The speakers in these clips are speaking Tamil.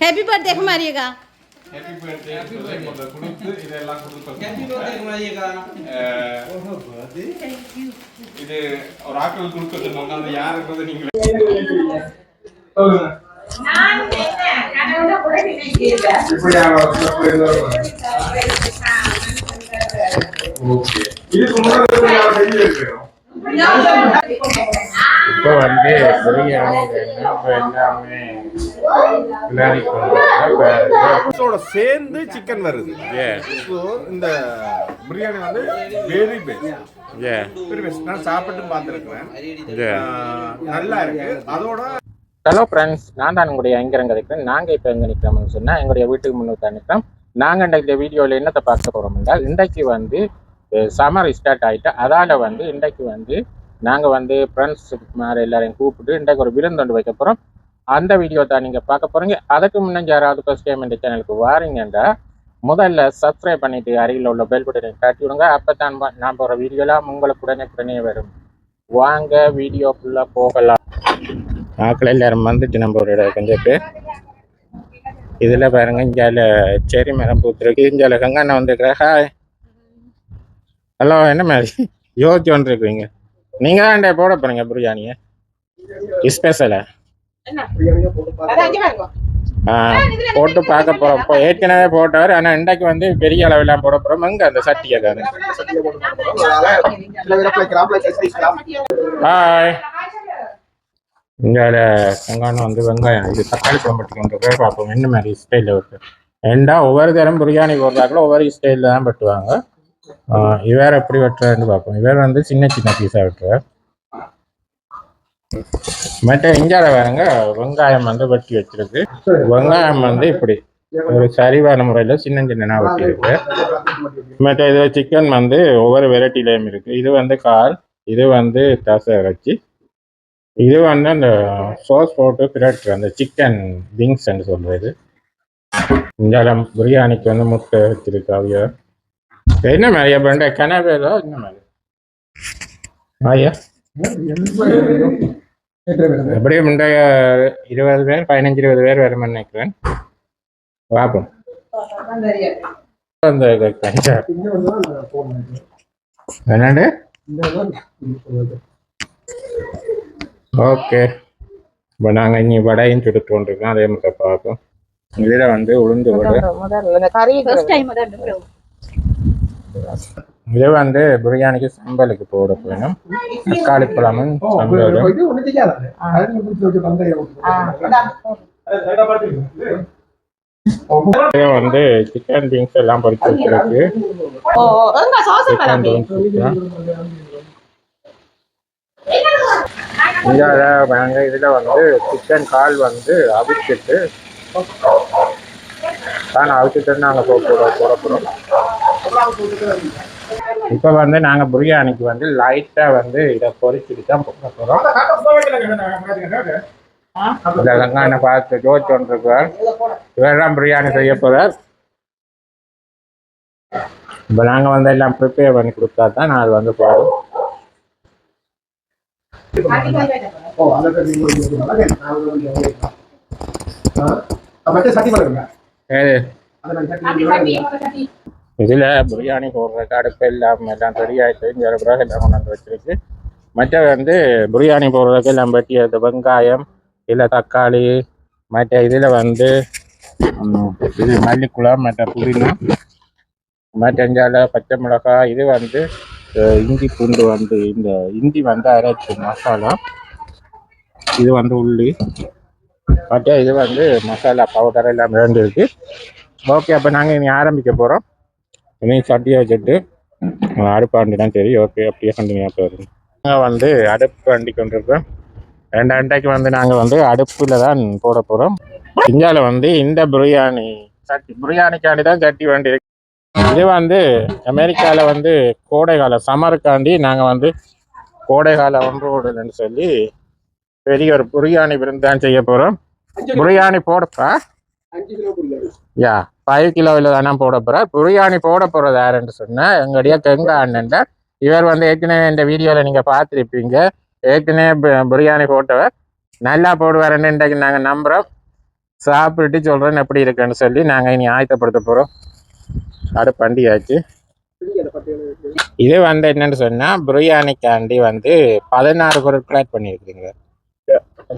ஹாப்பி பர்த்டே குமாரியக்கா ஹாப்பி பர்த்டே சொல்லி முதல்ல கொடுத்து இதெல்லாம் ஹாப்பி கொடுத்து பர்த்டே குமாரியக்கா இது ஒரு ஆட்கள் நீங்க சொல்லுங்க நான் என்ன கூட நினைக்கிறேன் ஓகே இப்போ வந்து எல்லாமே சேர்ந்து சிக்கன் வருது. இந்த பிரியாணி வந்து very best a very best நான் சாப்பிட்டு பார்த்துருக்கிறேன். நல்லா இருக்கு. அதோட ஹலோ ஃப்ரெண்ட்ஸ் நான் தான் உங்களுடைய எங்கிரம் கதைக்கிறேன் நாங்கள் இப்போ எங்கே நிற்கிறோம்னு சொன்னால் எங்களுடைய வீட்டுக்கு முன்னுக்கு நிற்கிறோம் நாங்கள் இந்த வீடியோவில் என்னத்தை பார்க்க போகிறோம் என்றால் இன்றைக்கு வந்து சம்மர் ஸ்டார்ட் ஆகிட்டு அதால் வந்து இன்றைக்கு வந்து நாங்கள் வந்து ஃப்ரெண்ட்ஸ் மாதிரி எல்லாரையும் கூப்பிட்டு இன்றைக்கு ஒரு விருந்து கொண்டு வைக்க போகிறோம் அந்த வீடியோ தான் நீங்கள் பார்க்க போகிறீங்க அதுக்கு முன்னே யாராவது ஃபஸ்ட் டைம் இந்த சேனலுக்கு வாரீங்கன்னா முதல்ல சப்ஸ்கிரைப் பண்ணிட்டு அருகில் உள்ள பெல் பட்டனை தட்டி விடுங்க. அப்போ தான் நான் போகிற வீடியோலாம் உங்களுக்கு உடனே உடனே வரும். வாங்க வீடியோ ஃபுல்லாக போகலாம். ஆக்கள் எல்லாரும் வந்துட்டு நம்ம ஒரு இடம் கொஞ்சம் பேர் இதில் பாருங்க இங்கே செரி மரம் பூத்துருக்கு. இங்கே கங்காண்ணா வந்துருக்குற. ஹாய் ஹலோ என்ன மாதிரி? யோசிச்சு வந்துருக்குறீங்க நீங்கள் தான் போட போகிறீங்க பிரியாணியை? ஸ்பெஷலா போட்டு பார்க்க இப்போ ஏற்கனவே போட்டவர் ஆனால் இன்றைக்கு வந்து பெரிய அளவெல்லாம் போட போகிறோம் எங்கே அந்த சட்டியை தானே ஹாய் இங்கே வெங்காயம் வந்து வெங்காயம் இது தக்காளி குழம்பு கொண்டு பார்ப்போம். என்ன மாதிரி ஸ்டைலில் இருக்கு? ஏண்டா ஒவ்வொரு தரம் பிரியாணி போடுறாங்களோ ஒவ்வொரு ஸ்டைலில் தான் வெட்டுவாங்க. ஆஹ் இவர் எப்படி வெட்டுறாருன்னு பார்ப்போம். இவர் வந்து சின்ன சின்ன பீஸாக வெட்டுறார். மற்ற இஞ்சால பாருங்க வெங்காயம் வந்து வெட்டி வச்சிருக்கு. வெங்காயம் வந்து இப்படி ஒரு சரிவான முறையில் சின்ன சின்னனா வெட்டி இருக்கு மற்ற இதில் சிக்கன் வந்து ஒவ்வொரு வெரைட்டிலையும் இருக்கு. இது வந்து கால் இது வந்து தசை இறைச்சி. இது வந்து அந்த சோஸ் போட்டு பிரட்டு அந்த சிக்கன் விங்ஸ்ன்னு சொல்றது. இஞ்சாலம் பிரியாணிக்கு வந்து முட்டை வச்சிருக்கு அவைய என்ன மாதிரியா பண்ண கனவேலோ என்ன மாதிரி? ஐயா எப்படியும் முந்தைய இருபது பேர் பதினஞ்சு இருபது பேர் வரும்னு நினைக்கிறேன். பார்ப்போம். அந்த இது கஞ்சா. என்னண்டு ஓகே. இப்போ நாங்கள் இனி வடையும் சுட்டு கொண்டிருக்கோம். அதே மாதிரி பார்ப்போம். இதில் வந்து உளுந்து வடை. ஃபர்ஸ்ட் டைம் தான் இது வந்து பிரியாணிக்கு சம்பலுக்கு போட போகணும் தக்காளி பழமும் சம்பலும் இது? வந்து சிக்கன் விங்ஸ் எல்லாம் பொரிச்சு வச்சிருக்கு. சிக்கன் வாங்க இதில் வந்து சிக்கன் கால் வந்து அவிச்சிட்டு தான் அவிச்சிட்டு நாங்கள் போட போட போகிறோம் இப்போ வந்து நாங்கள் பிரியாணிக்கு வந்து லைட்டாக வந்து இதை பொரிச்சுட்டு தான் போட போகிறோம் இந்த வெங்காயம் பார்த்து ஜோதிச்சு கொண்டிருக்கிறார் இவரெல்லாம் பிரியாணி செய்ய போகிறார் இப்போ நாங்கள் வந்து எல்லாம் ப்ரிப்பேர் பண்ணி கொடுத்தா தான் நான் அது வந்து போகிறோம் ஏது இதில் பிரியாணி போடுறதுக்கு அடுப்பு எல்லாம் எல்லாம் ரெடியாகிட்டு பிறகு எல்லாம் கொண்டாந்து வச்சிருக்கு. மற்ற வந்து பிரியாணி போடுறதுக்கு எல்லாம் வெட்டியது வெங்காயம் இல்லை தக்காளி மற்ற இதில் வந்து இது மல்லிக்குளம் மற்ற புதினா மற்றஞ்சால பச்சை மிளகாய் இது வந்து இஞ்சி பூண்டு வந்து இந்த இஞ்சி வந்து அரைச்சி மசாலா இது வந்து உள்ளி மற்ற இது வந்து மசாலா பவுடர் எல்லாம் வேண்டியிருக்கு ஓகே அப்போ நாங்கள் இனி ஆரம்பிக்க போகிறோம் இனி சட்டியை வச்சுட்டு அஹ், அடுப்பு வண்டி தான் சரி ஓகே அப்படியே கண்டினியூ போகிறோம் நாங்கள் வந்து அடுப்பு வண்டி கொண்டிருக்கோம் ரெண்டு அண்டைக்கு வந்து நாங்கள் வந்து அடுப்பில் தான் போட போகிறோம் இந்தியாவில் வந்து இந்த பிரியாணி சட்டி பிரியாணிக்காண்டி தான் சட்டி வண்டி இருக்கு. இது வந்து அமெரிக்காவில் வந்து கோடை காலம் சம்மருக்காண்டி நாங்கள் வந்து கோடை காலம் ஒன்று ஓடுதுன்னு சொல்லி பெரிய ஒரு பிரியாணி விருந்து தான் செய்ய போகிறோம் பிரியாணி போடப்பா யா. ஃபைவ் கிலோவில் தானே போட போகிறேன் பிரியாணி போட போகிறது யாருன்னு சொன்னால் எங்களுடைய கெங்க அண்ணன் இவர் வந்து ஏற்கனவே இந்த வீடியோவில் நீங்கள் பார்த்துருப்பீங்க. ஏற்கனவே பிரியாணி போட்டவர் நல்லா போடுவாருன்னு இன்றைக்கு நாங்கள் நம்புகிறோம் சாப்பிட்டுட்டு சொல்கிறேன் எப்படி இருக்குன்னு சொல்லி நாங்கள் இனி ஆயத்தப்படுத்த போகிறோம் அது பண்டிகையாச்சு. இது வந்து என்னன்னு சொன்னால் பிரியாணிக்காண்டி வந்து பதினாறு பொருட்கள் ஆட் பண்ணியிருக்கீங்க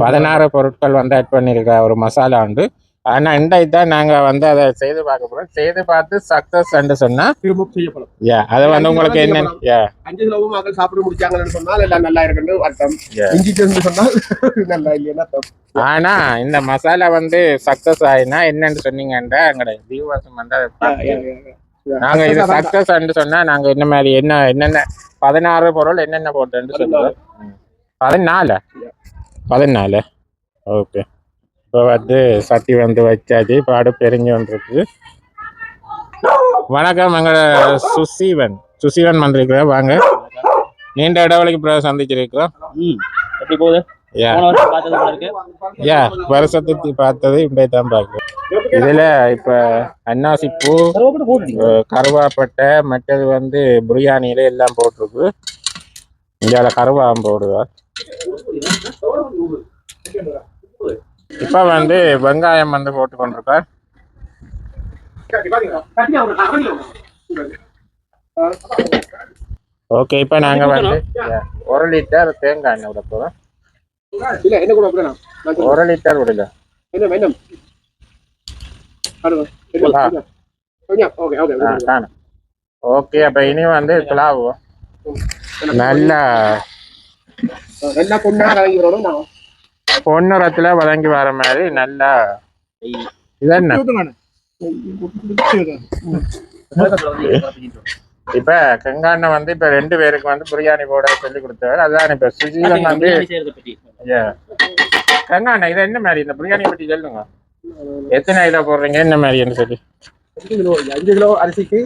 பதினாறு பொருட்கள் வந்து ஆட் பண்ணியிருக்க ஒரு மசாலா வந்து ஆனா இந்த இதான் நாங்க வந்து அதை செய்து பார்க்க போறோம். செய்து பார்த்து சக்சஸ் சொன்னா திரும்ப செய்யப்படும். யா அது வந்து உங்களுக்கு என்ன யா அஞ்சு கிலோவும் மக்கள் சாப்பிட முடிச்சாங்கன்னு சொன்னால் எல்லாம் நல்லா இருக்குன்னு அர்த்தம். இஞ்சி சேர்ந்து சொன்னால் நல்லா இல்லைன்னு அர்த்தம். ஆனா இந்த மசாலா வந்து சக்சஸ் ஆயினா என்னன்னு சொன்னீங்கன்னா எங்களோட வியூவர்ஸ் வந்து நாங்க இது சக்சஸ் சொன்னா நாங்க என்ன மாதிரி என்ன என்னென்ன பதினாறு பொருள் என்னென்ன போட்டோன்னு சொல்லுவோம். பதினாலு? பதினாலு? ஓகே இப்போ வந்து சட்டி வந்து வச்சாச்சு இப்போ அடுப்பு எரிஞ்சு வந்துருக்கு. வணக்கம் எங்களோட சுசீவன். சுசீவன் வந்திருக்கிறோம் வாங்க. நீண்ட இடைவெளிக்கு பிறகு சந்திச்சிருக்கிறோம். ம் எப்படி போகுது? யா வருஷத்துக்கு பார்த்தது இன்றைய தான் பார்க்கிறோம். இதுல இப்ப அன்னாசி பூ கருவாப்பட்டை மற்றது வந்து பிரியாணியில எல்லாம் போட்டிருக்கு. இந்தியாவில் கருவாகம் போடுவா இப்ப வந்து வெங்காயம் வந்து போட்டு கொண்டிருக்கார் ஓகே இப்ப நாங்க வந்து ஒரு லிட்டர் தேங்காய் எண்ணெய் விட சொல்றேன். ஒரு லிட்டர் விடல ஓகே அப்ப இனி வந்து நல்லா. நல்லா பொண்ணா கலங்கி வரணும் நான் பொன்னிறத்துல வதங்கி வர மாதிரி நல்லா இது என்ன? இப்ப கங்காண்ண வந்து இப்ப ரெண்டு பேருக்கு வந்து பிரியாணி போட சொல்லி கொடுத்தவர். அதான் இப்ப சுஜீவன் வந்து. கங்காண்ணா இது என்ன மாதிரி இந்த பிரியாணி பத்தி சொல்லுங்க. எத்தனை கிலோ போடுறீங்க? என்ன மாதிரின்னு சொல்லி. அஞ்சு கிலோ அஞ்சு கிலோ அரிசிக்கு?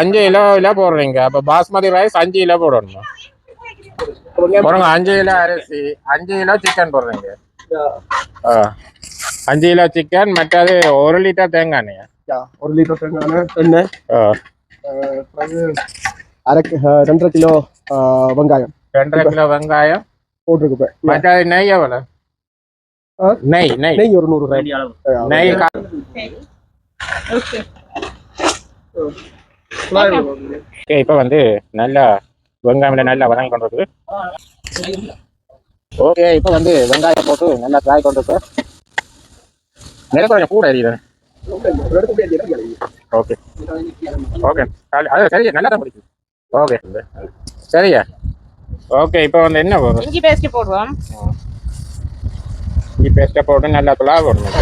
அஞ்சு கிலோ கிலோ போடுறீங்க. அப்ப பாஸ்மதி ரைஸ் அஞ்சு கிலோ போடணுமா. போடுங்க. அஞ்சு கிலோ அரிசி அஞ்சு கிலோ சிக்கன் போடுறீங்க. ஆ. அஞ்சு கிலோ சிக்கன் மற்றது ஒரு லிட்டர் தேங்காய் எண்ணெய் ஒரு லிட்டர் தேங்காய் எண்ணெய் அரை ரெண்டரை கிலோ வெங்காயம். ரெண்டரை கிலோ வெங்காயம். போட்டிருக்கு. மற்றது நெய் எவ்வளோ ஆ? நெய் நெய். நெய் ஒரு நூறு நெய் இப்போ வந்து நல்லா வெங்காயம் நல்லா வதங்கி கொண்டு இருக்கு ஓகே இப்போ வந்து வெங்காயம் போட்டு நல்லா ஃப்ரை கொண்டு இருக்கு நிறைய கொஞ்சம் கூட எரியுது. ஓகே. ஓகே. அது சரி நல்லா தான் பிடிக்கும் ஓகே. சரியா ஓகே இப்போ வந்து என்ன போதும் இஞ்சி பேஸ்ட் போடுவோம். இஞ்சி பேஸ்ட்டை போட்டு நல்லா துளா போடணும்.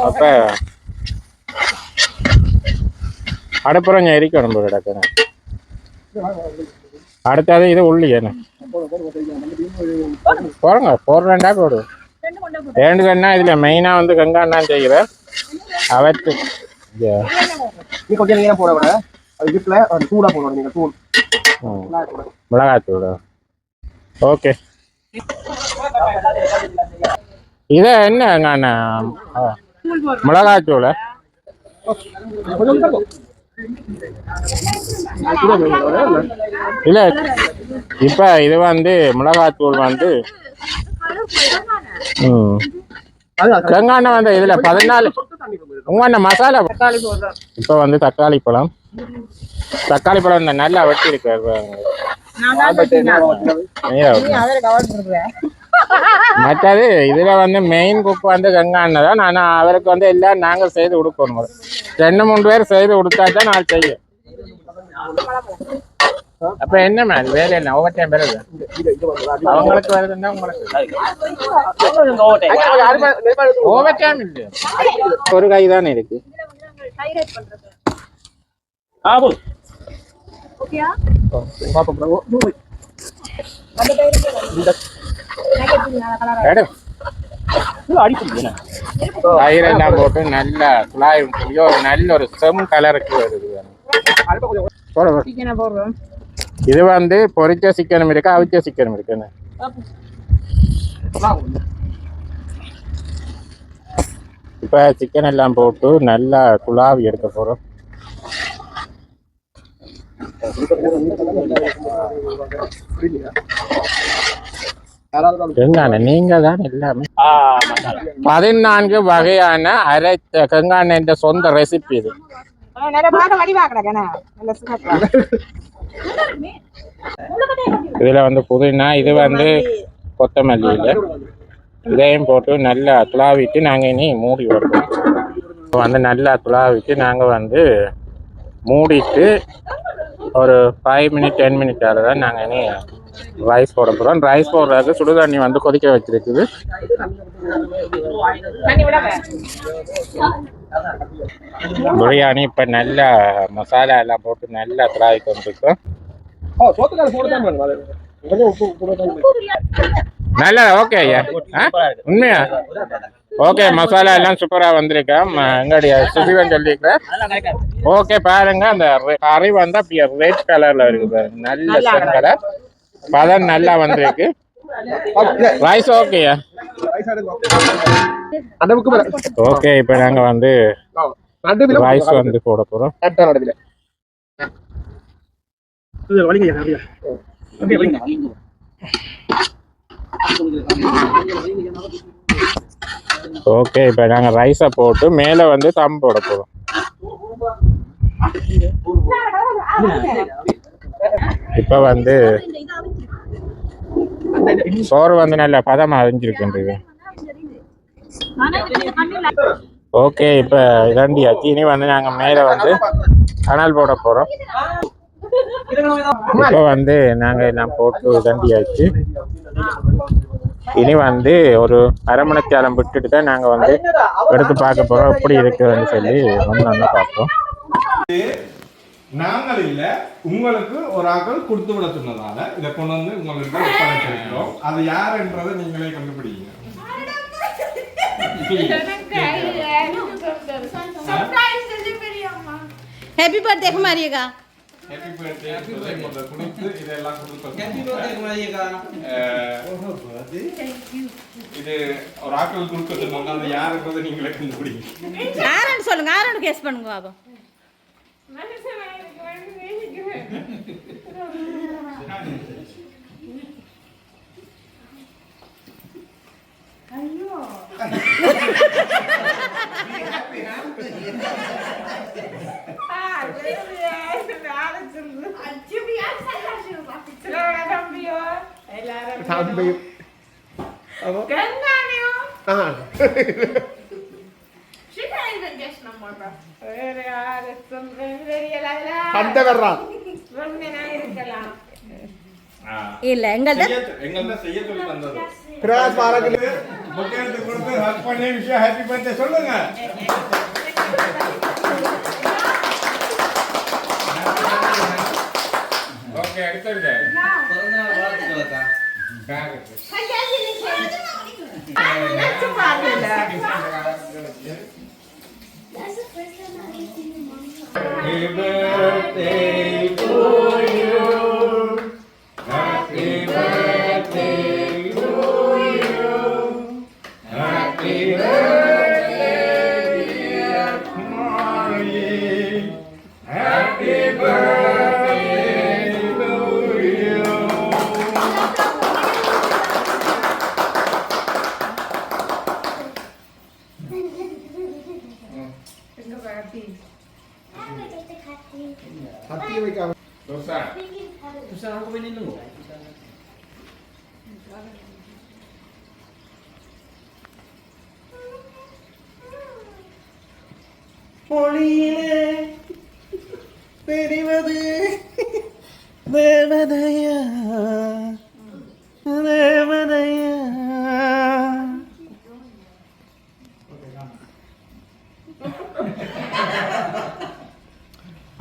அப்போ அடுப்புறம் எரிக்கணும் போல டக்குன்னு அடுத்தது இது உள்ளி என்ன? போடுங்க போடுறேன்டா போடு. ரெண்டு கண்ணா இதுல மெயினா வந்து கங்கா அண்ணா செய்கிறார் அவற்று. நீ கொஞ்சம் நேரம் போட விட. அது வீட்டுல அது சூடா போடணும் நீங்க தூள். ஓகே. இத என்ன மிளகாத்தூள். இல்ல இப்ப இது வந்து மிளகாத்தூள் வந்து ம். அது அது கங்காண்ணா வந்து இதுல பதினாலு உங்க மசாலா இப்ப வந்து தக்காளி பழம். தக்காளி பழம் இந்த நல்லா வெட்டி இருக்கு மற்றது இதுல வந்து மெயின் குக் வந்து கங்கா அண்ணன் தான் ஆனா அவருக்கு வந்து எல்லாம் நாங்க செய்து கொடுக்கணும் ரெண்டு மூணு பேர் செய்து கொடுத்தா தான் நான் செய்யும் அப்ப என்ன மேம்? வேலை என்ன? ஓவர் டைம் வருது அவங்களுக்கு வருதுன்னா உங்களுக்கு? ஓவர் டைம் இல்ல. ஒரு கை தானே இருக்கு. பாப்போம். bro. எடு. அடிப்பீங்க தயிர் எல்லாம் போட்டு நல்லா குழாய் ஒரு நல்ல ஒரு செம் கலருக்கு வருது இது வந்து பொரிச்ச சிக்கனும் இருக்கு அவிச்ச சிக்கனும் இருக்குன்னு இப்ப சிக்கன் எல்லாம் போட்டு நல்லா குழாவி எடுக்க போறோம் யாராவது கங்கான நீங்க தான் எல்லாமே. ஆ மசாலா பதினான்கு வகையான அரைத்த கங்கான என்ற சொந்த ரெசிபி இது. இதுல வந்து புதினா இது வந்து கொத்தமல்லி இல்லை இதையும் போட்டு நல்லா துளாவிட்டு நாங்க இனி மூடி வைப்போம். வந்து நல்லா துளாவிட்டு நாங்க வந்து மூடிட்டு ஒரு ஃபைவ் மினிட் டென் மினிட்டால தான் நாங்கள் இனி ரைஸ் போட போகிறோம் ரைஸ் போடுறதுக்கு சுடுதண்ணி வந்து கொதிக்க வச்சிருக்குது. பிரியாணி இப்போ நல்லா மசாலா எல்லாம் போட்டு நல்லா துளாவி கொண்டிருக்கோம் நல்லா ஓகே ஐயா. ஆ? உண்மையா? ஓகே மசாலா எல்லாம் சூப்பராக வந்திருக்கேன் எங்களுடைய சுசிவன் கரெக்டா ஓகே பாருங்க அந்த கறி வந்து அப்படியே ரெட் கலர்ல இருக்கு பாருங்க. நல்ல கலர் பதம் நல்லா வந்திருக்கு. ரைஸ் ஓகேயா ஓகே இப்போ நாங்க வந்து ரைஸ் வந்து போட வலிங்க ஓகே இப்போ நாங்க ரைஸை போட்டு மேலே வந்து தம் போட போறோம். இப்போ வந்து சோறு வந்து நல்ல பதம் அறிஞ்சிருக்கின்றது. ஓகே இப்போ இரண்டி அச்சினி வந்து நாங்க மேலே வந்து கனல் போட போறோம். இப்போ வந்து நாங்க எல்லாம் போட்டு இதண்டியாச்சு இனி வந்து ஒரு அரை மணித்தியாலம் விட்டுட்டு தான் நாங்க வந்து எடுத்து பார்க்க போறோம். எப்படி இருக்குதுன்னு சொல்லி வந்து நல்லா பார்ப்போம். நாங்கள் இல்லை உங்களுக்கு ஒரு ஆக்கள் கொடுத்து விட சொன்னதால இதை கொண்டு வந்து உங்களுக்கு ஒப்படைச்சிருக்கிறோம். அது யார் யாருன்றதை நீங்களே கண்டுபிடிங்க. ஹாப்பி பர்த்டே குமாரியக்கா. ஹாப்பி பர்த்டே இதெல்லாம் கொடுத்து ஹாப்பி பர்த்டே குமாரியக்கா. இது ஒரு ஆக்கள் கொடுத்து சொன்னதால யாருன்றதை நீங்களே கண்டுபிடிங்க. யாருன்னு சொல்லுங்க யாருன்னு கேஸ் பண்ணுங்க பாபா சாமி பையன் ஆ கண்ட வர்றான் இல்ல எங்கள்ட்ட எங்கள்ட்ட செய்ய சொல்லி தந்தது பிரகாஷ் பாராக்கு புக்கெடுத்து கொடுத்து ஹக் பண்ணி விஷயம் ஹாப்பி பர்த்டே சொல்லுங்க ஓகே அடுத்தது Happy birthday to Amen.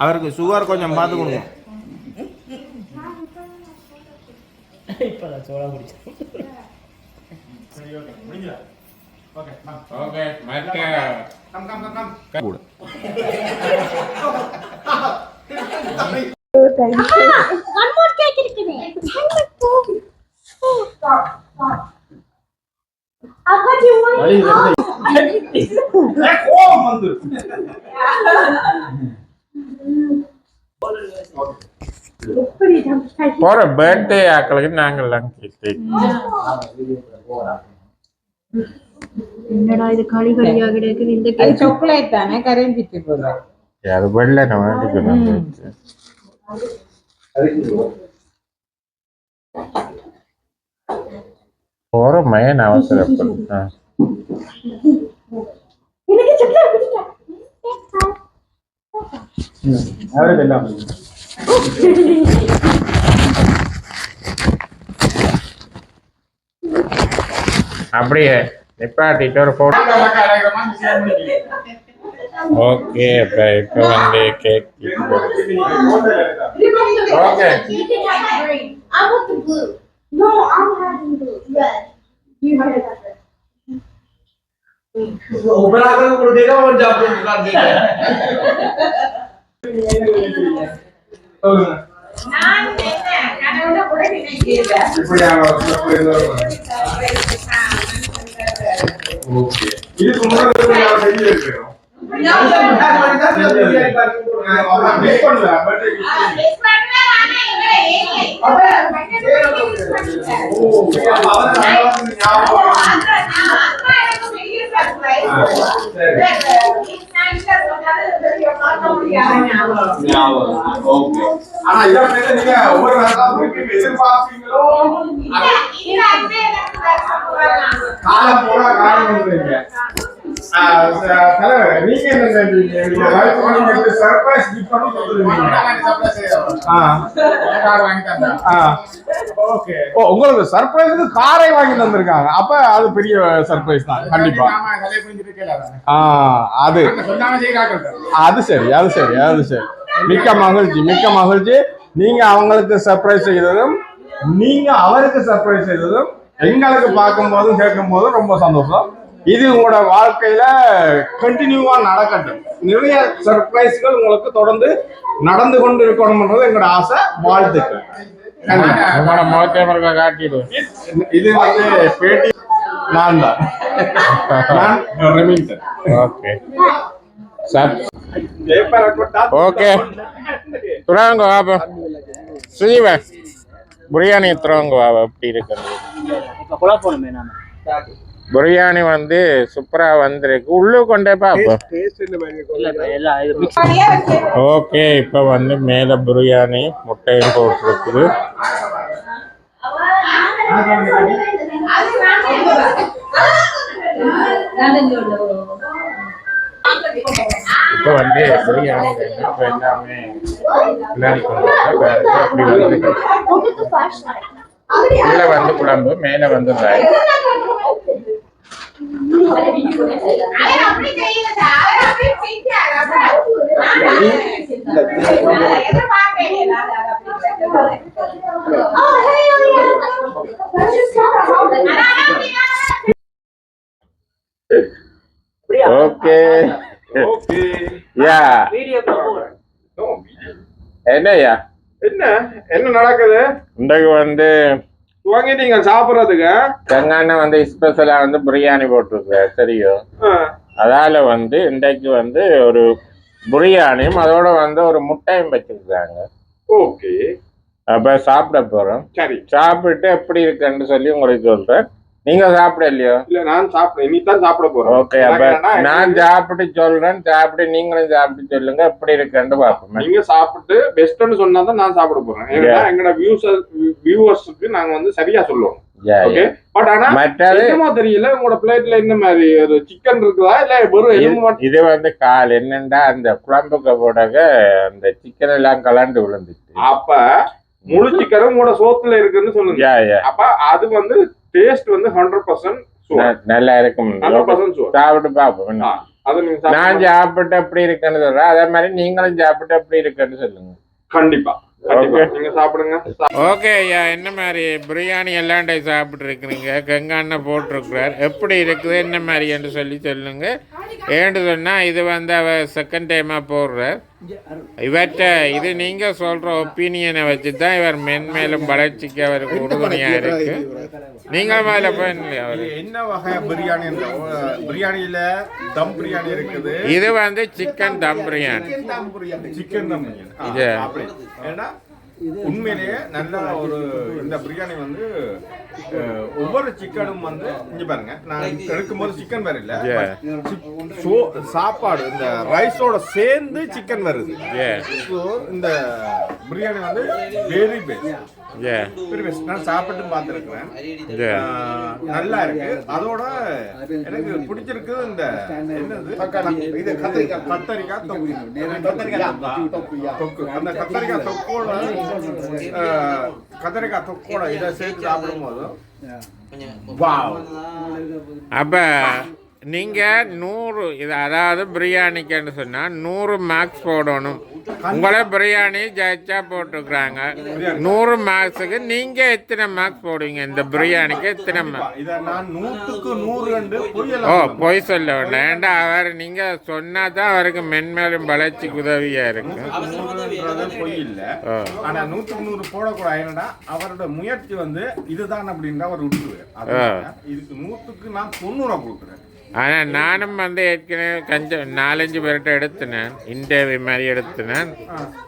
அவருக்கு சுகர் கொஞ்சம் பார்த்து கொடுங்க குடிச்சேன். Okay, மற்ற கூட போற பர்த்டே ஆக்களுக்கு நாங்கெல்லாம் கேக் என்னடா இது களி களியா இந்த சாக்லேட் தானே? கரைஞ்சிட்டு வெள்ள போற மயன் அவசரப்படும் ஆ. அவருக்கு எல்லாம் அப்படியே நிப்பாட்டிட்டு ஒரு போட்டோ ஓகே இப்போ இப்போ வந்து cake okay I want the blue. No, I'm having blue. Red. You have red. நான் என்ன கனவுல கூட நினைக்கிறேன் இப்படியான ஒரு surprise வரும். இதுக்கு முன்னாடி ஞாபகம். Okay. ஆனா பத்தி நீங்க ஒவ்வொரு எதிர்பார்ப்பீங்களோ காலம் போனா காலம் ஓ, உங்களுக்கு சர்ப்ரைஸுக்கு காரை வாங்கி தந்திருக்காங்க. அப்ப அது பெரிய சர்ப்ரைஸ் தான் கண்டிப்பா. அது. அது சரி அது சரி அது சரி. மிக்க மகிழ்ச்சி மிக்க மகிழ்ச்சி. நீங்க அவங்களுக்கு சர்ப்ரைஸ் செய்ததும் நீங்க அவருக்கு சர்ப்ரைஸ் செய்ததும் எங்களுக்கு பார்க்கும் போதும் கேட்கும் போதும் ரொம்ப சந்தோஷம். இது உங்களோட வாழ்க்கையில கண்டினியூவா நடக்கட்டும். நிறைய சர்ப்ரைஸ்கள் உங்களுக்கு தொடர்ந்து நடந்து கொண்டு இருக்கணும்ன்றது எங்களோட ஆசை. வாழ்த்துக்கள். இது வந்து பேட்டி. நான் தான். நான் ரெமிங்டன் ஓகே. கொட்டா ஓகே. துறாங்க வாப்பா. ஸ்ரீவன் பிரியாணி துறவங்க வாப்பா எப்படி நாம. பிரியாணி வந்து சூப்பரா வந்திருக்கு. உள்ளு கொண்டே mix. ஓகே இப்போ வந்து மேலே பிரியாணி முட்டையும் போட்டிருக்குது. இப்போ வந்து பிரியாணி இப்போ எல்லாமே விளையாடி கொண்டு அப்படி வந்து உள்ள வந்து குழம்பு மேலே வந்து rice okay okay yeah video போடு என்னய்யா? என்ன? என்ன நடக்குது? இன்றைக்கு வந்து துவங்கிட்டீங்க சாப்பிடுறதுக்கு செங்கான வந்து ஸ்பெஷலா வந்து பிரியாணி போட்டிருக்கு சரியோ ஆ, அதால வந்து இன்றைக்கு வந்து ஒரு பிரியாணியும் அதோட வந்து ஒரு முட்டையும் வச்சிருக்காங்க. ஓகே. அப்ப சாப்பிட போறோம். சரி. சாப்பிட்டு எப்படி இருக்குன்னு சொல்லி உங்களுக்கு சொல்றேன். நீங்க சாப்பிட இல்லையோ? இல்ல நான் சாப்பிட இனிதான் சாப்பிட போறேன் ஓகே அப்ப நான் சாப்பிட்டு சொல்றேன் சாப்பிட்டு நீங்களும் சாப்பிட்டு சொல்லுங்க எப்படி இருக்குன்னு பாப்போம் நீங்க சாப்பிட்டு பெஸ்ட்னு சொன்னா தான் நான் சாப்பிட போறேன். ஏன்னா எங்களோட வியூஸ் வியூவர்ஸ்க்கு நாங்க வந்து சரியா சொல்லுவோம். ஓகே பட் ஆனா மற்றது என்னமோ தெரியல உங்களோட பிளேட்ல என்ன மாதிரி ஒரு சிக்கன் இருக்குதா இல்ல வெறும் இது வந்து கால் என்னண்டா அந்த குழம்புக்கு போடக அந்த சிக்கன் எல்லாம் கலண்டு விழுந்துச்சு. அப்ப முழு சிக்கனும் உங்களோட சோத்துல இருக்குன்னு சொல்லுங்க. அப்ப அது வந்து டேஸ்ட் வந்து ஹண்ட்ரட் பர்சன்ட் நல்லா இருக்கும் சாப்பிட்டு பாப்போம் என்ன. அது நீங்க நான் சாப்பிட- சாப்பிட்டு எப்படி இருக்குன்னு சொல்றேன். அதே மாதிரி நீங்களும் சாப்பிட்டு எப்படி இருக்குன்னு சொல்லுங்க. கண்டிப்பா கண்டிப்பா. Okay. நீங்க சாப்பிடுங்க. ஓகே ஐயா என்ன மாதிரி பிரியாணி எல்லாம் சாப்பிட்டு இருக்கிறீங்க கங்காண்ண போட்டிருக்கிறார். எப்படி இருக்குது என்ன மாதிரி என்று சொல்லி சொல்லுங்க. ஏன்னு சொன்னால் இது வந்து அவ செகண்ட் டைமாக போடுறார். இவற்றை இது நீங்கள் சொல்கிற ஒப்பீனியனை வச்சு தான் இவர் மென்மேலும் வளர்ச்சிக்கு அவருக்கு உறுதுணையாக இருக்கு. நீங்கள் மேலே போய் அவர். என்ன வகை பிரியாணி பிரியாணியில தம் பிரியாணி இருக்குது? இது வந்து சிக்கன் தம் பிரியாணி. சிக்கன் தம் பிரியாணி. உண்மையிலேயே நல்ல ஒரு இந்த பிரியாணி வந்து ஒவ்வொரு சிக்கனும் வந்து இங்க பாருங்க நான் எடுக்கும்போது சிக்கன் வேற இல்ல. சாப்பாடு இந்த ரைஸோட சேர்ந்து சிக்கன் வருது. இந்த பிரியாணி வந்து. வெரி பெஸ்ட் நான் சாப்பிட்டு பார்த்துருக்கிறேன். நல்லா இருக்கு. அதோட எனக்கு பிடிச்சிருக்கு இந்த என்னது? இது கத்திரிக்காய் கத்தரிக்காய் தொக்கு. அந்த கத்தரிக்காய் தொக்கோட கத்தரிக்காய் தொக்கோட இதை சேர்த்து சாப்பிடும்போது வாவ். அப்ப நீங்க நூறு இது அதாவது பிரியாணிக்குன்னு சொன்னா நூறு மார்க்ஸ் போடணும். உங்களை பிரியாணி ஜெயிச்சா போட்டுக்கிறாங்க. நூறு மார்க்ஸுக்கு நீங்க எத்தனை மார்க்ஸ் போடுவீங்க? இந்த பிரியாணிக்கு எத்தனை மார்க் இதை நான் நூற்றுக்கு நூறு ரெண்டு ஓ புரியல பொய் சொல்ல வேண்டாம். ஏன்டா அவர் நீங்க சொன்னா தான் அவருக்கு மென்மேலும் வளர்ச்சிக்கு உதவியா இருக்கு. பொய் இல்ல. ஓ. ஆனா நூற்றுக்கு நூறு போடக்கூடாது. என்னடா அவரோட முயற்சி வந்து இதுதான் அப்படின்னு அவர் விட்டுருவார் இதுக்கு நூற்றுக்கு நான் தொண்ணூறா கொடுக்குறேன். ஆனா நானும் வந்து ஏற்கனவே கொஞ்சம் நாலஞ்சு பேர்கிட்ட எடுத்தினேன். இன்டர்வியூ மாதிரி எடுத்தினேன்.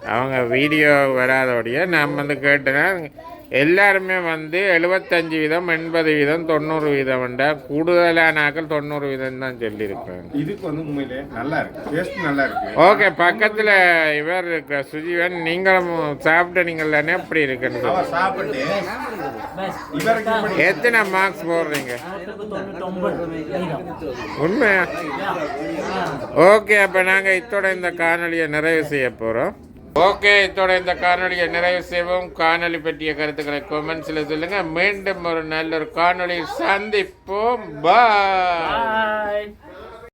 அவங்க வீடியோ வராதோடைய நான் வந்து கேட்டேன். எல்லாருமே வந்து எழுபத்தஞ்சு வீதம் எண்பது வீதம் தொண்ணூறு வீதம் வேண்டா கூடுதலான ஆக்கள் தொண்ணூறு வீதம் தான் சொல்லியிருக்காங்க. இதுக்கு வந்து உண்மையிலே நல்லா இருக்கு. டேஸ்ட் நல்லா இருக்கு. ஓகே பக்கத்தில் இவர் இருக்கிற சுஜீவன். நீங்களும் சாப்பிட்டு நீங்கள் தானே எப்படி இருக்குன்னு எத்தனை மார்க்ஸ் போடுறீங்க? உண்மையா? ஓகே அப்போ நாங்கள் இத்தோட இந்த காணொலியை நிறைவு செய்ய போகிறோம் ஓகே இதோட இந்த காணொலியை நிறைவு செய்வோம். காணொலி பற்றிய கருத்துக்களை கொமெண்ட்ஸில் சொல்லுங்கள் மீண்டும் ஒரு நல்ல ஒரு காணொலியை சந்திப்போம் பாய்